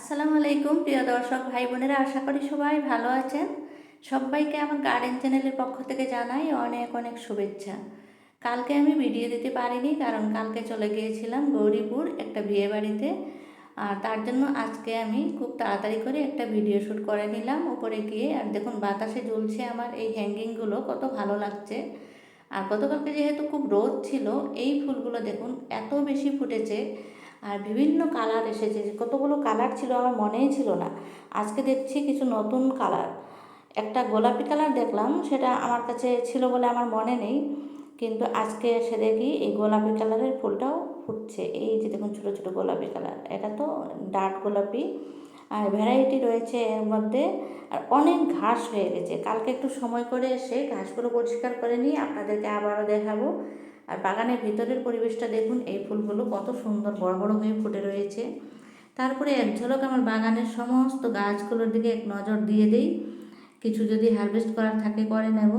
আসসালামু আলাইকুম, প্রিয় দর্শক ভাই বোনেরা, আশা করি সবাই ভালো আছেন। সবাইকে আমার গার্ডেন চ্যানেলের পক্ষ থেকে জানাই অনেক অনেক শুভেচ্ছা। কালকে আমি ভিডিও দিতে পারিনি, কারণ কালকে চলে গিয়েছিলাম গৌরীপুর একটা বিয়ে বাড়িতে। আর তার জন্য আজকে আমি খুব তাড়াতাড়ি করে একটা ভিডিও শ্যুট করে নিলাম উপরে গিয়ে। আর দেখুন, বাতাসে ঝুলছে আমার এই হ্যাঙ্গিংগুলো, কত ভালো লাগছে। আর গতকালকে যেহেতু খুব রোদ ছিল, এই ফুলগুলো দেখুন, এত বেশি ফুটেছে। আর বিভিন্ন কালার এসেছে। কতগুলো কালার ছিল আমার মনেই ছিল না। আজকে দেখছি কিছু নতুন কালার একটা গোলাপি কালার দেখলাম, সেটা আমার কাছে ছিল বলে আমার মনে নেই। কিন্তু আজকে এসে দেখি এই গোলাপি কালারের ফুলটাও ফুটছে। এই যে দেখুন ছোটো ছোটো গোলাপি কালার এটা তো ডার্ক গোলাপি। আর ভ্যারাইটি রয়েছে এর মধ্যে। আর অনেক ঘাস হয়ে গেছে। কালকে একটু সময় করে এসে ঘাসগুলো পরিষ্কার করে নিয়ে আপনাদেরকে আবারও দেখাবো। আর বাগানের ভিতরের পরিবেশটা দেখুন, এই ফুলগুলো কত সুন্দর বড় বড় হয়ে ফুটে রয়েছে। তারপরে এক ঝলক আমার বাগানের সমস্ত গাছগুলোর দিকে এক নজর দিয়ে দিই। কিছু যদি হারভেস্ট করার থাকে করে নেব।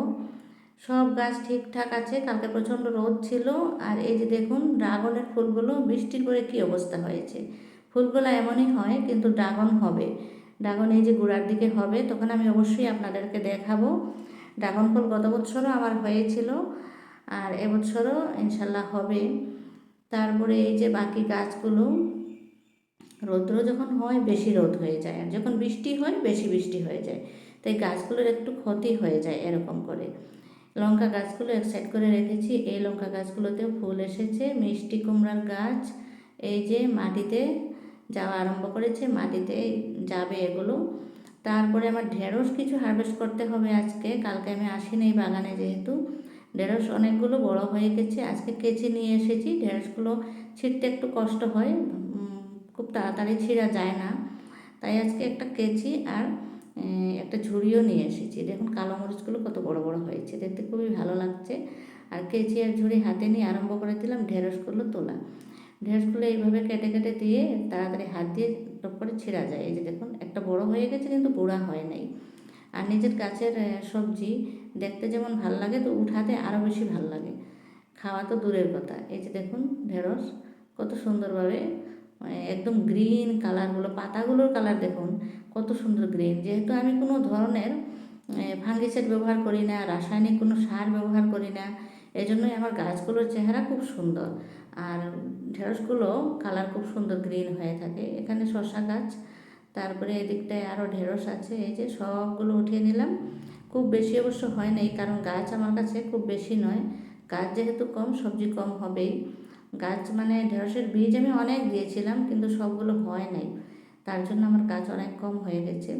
সব গাছ ঠিকঠাক আছে, কালকে প্রচণ্ড রোদ ছিল। আর এই যে দেখুন, ড্রাগনের ফুলগুলো বৃষ্টির পরে কী অবস্থা হয়েছে। ফুলগুলো এমনই হয়, কিন্তু ড্রাগন হবে। ড্রাগন এই যে গোড়ার দিকে হবে, তখন আমি অবশ্যই আপনাদেরকে দেখাবো। ড্রাগন ফুল গত বছরও আমার হয়েছিল। আর এবছরও ইনশাল্লাহ হবে। তারপরে এই যে বাকি গাছগুলো, রৌদ্র যখন হয় বেশি রোদ হয়ে যায় আর যখন বৃষ্টি হয় বেশি বৃষ্টি হয়ে যায়। তাই গাছগুলোর একটু ক্ষতি হয়ে যায় এরকম করে। লঙ্কা গাছগুলো এক সাইড করে রেখেছি, এই লঙ্কা গাছগুলোতেও ফুল এসেছে, মিষ্টি কুমড়ার গাছ, এই যে মাটিতে যাওয়া আরম্ভ করেছে, মাটিতে যাবে এগুলো। তারপরে আমার ঢেঁড়স কিছু হারভেস্ট করতে হবে আজকে, কালকে আমি আসিনি এই বাগানে যেহেতু। ঢেঁড়স অনেকগুলো বড় হয়ে গেছে। আজকে কেচি নিয়ে এসেছি। ঢেঁড়সগুলো ছিঁড়তে একটু কষ্ট হয় খুব তাড়াতাড়ি ছিঁড়া যায় না। তাই আজকে একটা কেচি আর একটা ঝুড়িও নিয়ে এসেছি। দেখুন কালো মরিচগুলো কত বড় বড় হয়েছে। দেখতে খুবই ভালো লাগছে। আর কেচি আর ঝুড়ি হাতে নিয়ে আরম্ভ করে দিলাম ঢেঁড়সগুলো তোলা। ঢেঁড়সগুলো এইভাবে কেটে কেটে দিয়ে তাড়াতাড়ি হাত দিয়ে টপ করে ছিঁড়া যায়। এই যে দেখুন, একটা বড় হয়ে গেছে কিন্তু বুড়া হয় নাই। আর নিজের গাছের সবজি দেখতে যেমন ভালো লাগে, তো উঠাতে আরও বেশি ভালো লাগে। খাওয়া তো দূরের কথা। এই যে দেখুন ঢেঁড়স, কত সুন্দরভাবে মানে একদম গ্রিন কালারগুলো পাতাগুলোর কালার দেখুন, কত সুন্দর গ্রিন যেহেতু আমি কোনো ধরনের ফাঙ্গিসাইড ব্যবহার করি না, রাসায়নিক কোনো সার ব্যবহার করি না, এই জন্যই আমার গাছগুলোর চেহারা খুব সুন্দর। আর ঢেঁড়সগুলো কালার খুব সুন্দর গ্রিন হয়ে থাকে। এখানে শশা গাছ তারপরে এদিকটায় আরও ঢেঁড়স আছে, এই যে সবগুলো উঠিয়ে নিলাম। খুব বেশি অবশ্য হয় নাই, কারণ গাছ আমার কাছে খুব বেশি নয়। গাছ যেহেতু কম, সবজি কম হবেই। গাছ মানে ঢেঁড়সের বীজ আমি অনেক দিয়েছিলাম, কিন্তু সবগুলো হয় নাই। তার জন্য আমার গাছ অনেক কম হয়ে গেছে।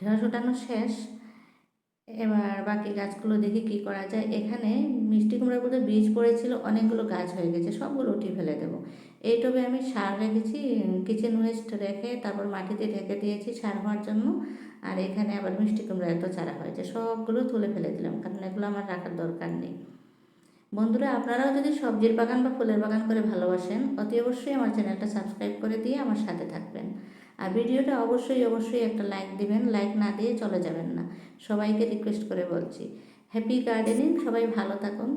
ঢেঁড়স ওঠানো শেষ। এবার বাকি গাছগুলো দেখি কি করা যায়। এখানে মিষ্টি কুমড়ার মধ্যে বীজ পড়েছিল, অনেকগুলো গাছ হয়ে গেছে, সবগুলো উঠিয়ে ফেলে দেবো। এই টবে আমি সার রেখেছি কিচেন ওয়েস্ট রেখে, তারপর মাটিতে ঢেকে দিয়েছি সার হওয়ার জন্য। আর এখানে আবার মিষ্টি কুমড়া এত চারা হয়েছে, সবগুলো তুলে ফেলে দিলাম, কারণ এগুলো আমার রাখার দরকার নেই। বন্ধুরা, আপনারাও যদি সবজির বাগান বা ফুলের বাগান করে ভালোবাসেন, অতি অবশ্যই আমার চ্যানেলটা সাবস্ক্রাইব করে দিয়ে আমার সাথে থাকবেন। আর ভিডিওটা অবশ্যই অবশ্যই একটা লাইক দিবেন, লাইক না দিয়ে চলে যাবেন না। সবাইকে রিকোয়েস্ট করে বলছি, হ্যাপি গার্ডেনিং, সবাই ভালো থাকুন।